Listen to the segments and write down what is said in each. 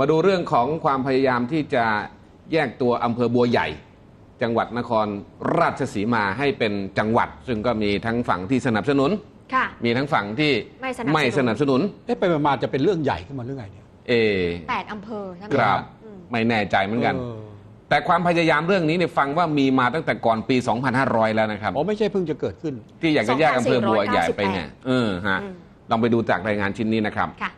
มาดูเรื่องของความพยายามที่จะแยกตัวอำเภอบัวใหญ่ จังหวัดนครราชสีมาให้เป็นจังหวัด ซึ่งก็มีทั้งฝั่งที่สนับสนุน ค่ะ มีทั้งฝั่งที่ไม่สนับสนุนไม่สนับสนุน เอ๊ะไปมาจะเป็นเรื่องใหญ่ขึ้นมาเรื่องไงเนี่ยเอ แปดอำเภอใช่ไหมครับ อืมไม่แน่ใจเหมือนกัน เออแต่ความพยายามเรื่องนี้เนี่ยฟังว่ามีมาตั้งแต่ก่อนปี 2500 แล้วนะครับ อ๋อไม่ใช่เพิ่งจะเกิดขึ้น ที่อยากจะแยกอำเภอบัวใหญ่ไป2498เนี่ยเออฮะอืมลองไปดูจากรายงานชิ้นนี้นะครับ ค่ะ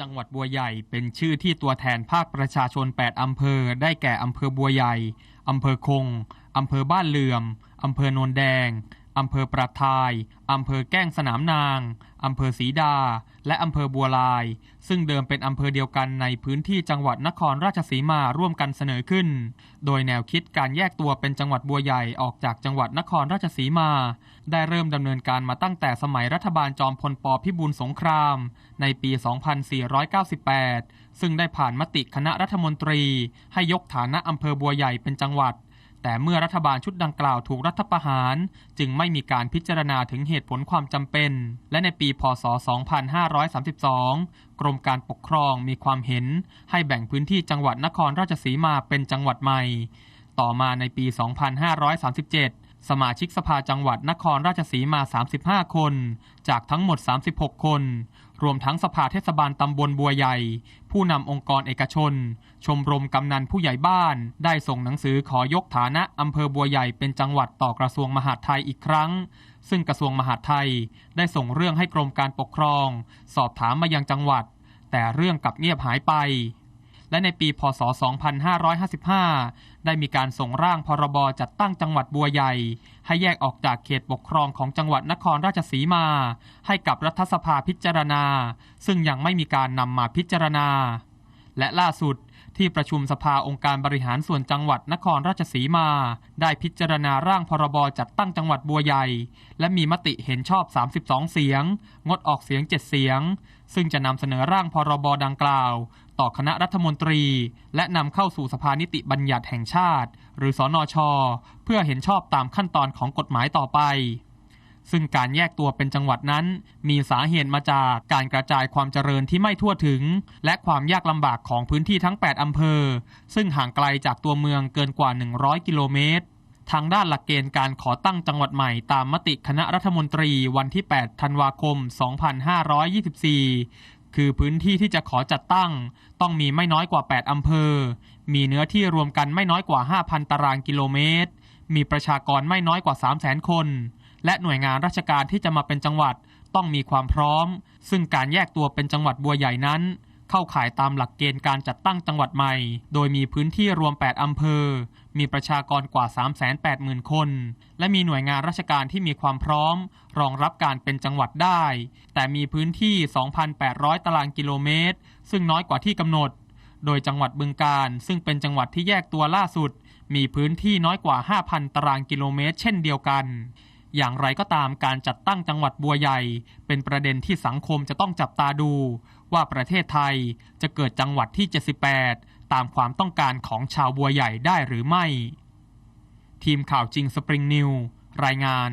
จังหวัดบัวใหญ่เป็นชื่อที่ตัวแทนภาคประชาชน 8 อำเภอ ได้แก่อำเภอบัวใหญ่ อำเภอคง อำเภอบ้านเหลื่อม อำเภอโนนแดง อำเภอประทาย อำเภอแก้งสนามนาง อำเภอศรีดา และอำเภอบัวลาย ซึ่งเดิมเป็นอำเภอเดียวกันในพื้นที่จังหวัดนครราชสีมาร่วมกันเสนอขึ้น โดยแนวคิดการแยกตัวเป็นจังหวัดบัวใหญ่ออกจากจังหวัดนครราชสีมา ได้เริ่มดำเนินการมาตั้งแต่สมัยรัฐบาลจอมพลปพิบูลสงคราม ในปี 2498 ซึ่งได้ผ่านมติคณะรัฐมนตรี ให้ยกฐานะอำเภอบัวใหญ่เป็นจังหวัด แต่เมื่อรัฐบาลชุดดังกล่าวถูกรัฐประหาร จึงไม่มีการพิจารณาถึงเหตุผลความจำเป็น และในปี พศ 2532 กรมการปกครองมีความเห็น ให้แบ่งพื้นที่จังหวัดนครราชสีมาเป็นจังหวัดใหม่ ต่อมาในปี 2537 สมาชิกสภาจังหวัดนครราชสีมา 35 คน จากทั้งหมด 36 คน รวมทั้งสภาเทศบาลตำบลบัวใหญ่ ผู้นำองค์กรเอกชน ชมรมกำนันผู้ใหญ่บ้าน ได้ส่งหนังสือขอยกฐานะอำเภอบัวใหญ่เป็นจังหวัดต่อกระทรวงมหาดไทยอีกครั้ง ซึ่งกระทรวงมหาดไทยได้ส่งเรื่องให้กรมการปกครอง สอบถามมายังจังหวัด แต่เรื่องกลับเงียบหายไป และในปีพศ 2555 ได้มีการส่งร่างพรบจัดตั้งจังหวัดบัวใหญ่ ให้แยกออกจากเขตปกครองของจังหวัดนครราชสีมา ให้กับรัฐสภาพิจารณา ซึ่งยังไม่มีการนำมาพิจารณา และล่าสุดที่ประชุมสภาองค์การบริหารส่วนจังหวัดนครราชสีมา ได้พิจารณาร่างพรบจัดตั้งจังหวัดบัวใหญ่ และมีมติเห็นชอบ 32 เสียง งดออกเสียง 7 เสียง ซึ่งจะนำเสนอร่างพรบดังกล่าว ต่อคณะรัฐมนตรี และนำเข้าสู่สภานิติบัญญัติแห่งชาติ หรือสอนอชเพื่อเห็นชอบตามขั้นตอนของกฎหมายต่อไป ซึ่งการแยกตัวเป็นจังหวัดนั้น มีสาเหตุมาจากการกระจายความเจริญที่ไม่ทั่วถึง และความยากลำบากของพื้นที่ทั้ง 8 อำเภอ ซึ่งห่างไกลจากตัวเมืองเกินกว่า 100 กิโลเมตรทางด้านหลักเกณฑ์การขอตั้งจังหวัดใหม่ตามมติคณะรัฐมนตรีวันที่ 8 ธันวาคม 2524 คือพื้นที่ที่จะขอจัดตั้ง ต้องมีไม่น้อยกว่า 8 อำเภอ มีเนื้อที่รวมกันไม่น้อยกว่า 5,000 ตารางกิโลเมตร มีประชากรไม่น้อยกว่า 300,000 คน และหน่วยงานราชการที่จะมาเป็นจังหวัดต้องมีความพร้อม ซึ่งการแยกตัวเป็นจังหวัดบัวใหญ่นั้น เข้าข่ายตามหลักเกณฑ์การจัดตั้งจังหวัดใหม่ โดยมีพื้นที่รวม 8 อำเภอ มีประชากรกว่า 380,000 คน และมีหน่วยงานราชการที่มีความพร้อม รองรับการเป็นจังหวัดได้ แต่มีพื้นที่ 2,800 ตารางกิโลเมตร ซึ่งน้อยกว่าที่กำหนด โดยจังหวัดบึงกาฬซึ่งเป็นจังหวัดที่แยกตัวล่าสุด มีพื้นที่น้อยกว่า 5,000 ตารางกิโลเมตร เช่นเดียวกัน อย่างไรก็ตามการจัดตั้งจังหวัดบัวใหญ่ เป็นประเด็นที่สังคมจะต้องจับตาดู ว่าประเทศไทยจะเกิดจังหวัดที่ 78 ตามความต้องการของชาวบัวใหญ่ได้หรือไม่ ทีมข่าวจริงสปริงนิวรายงาน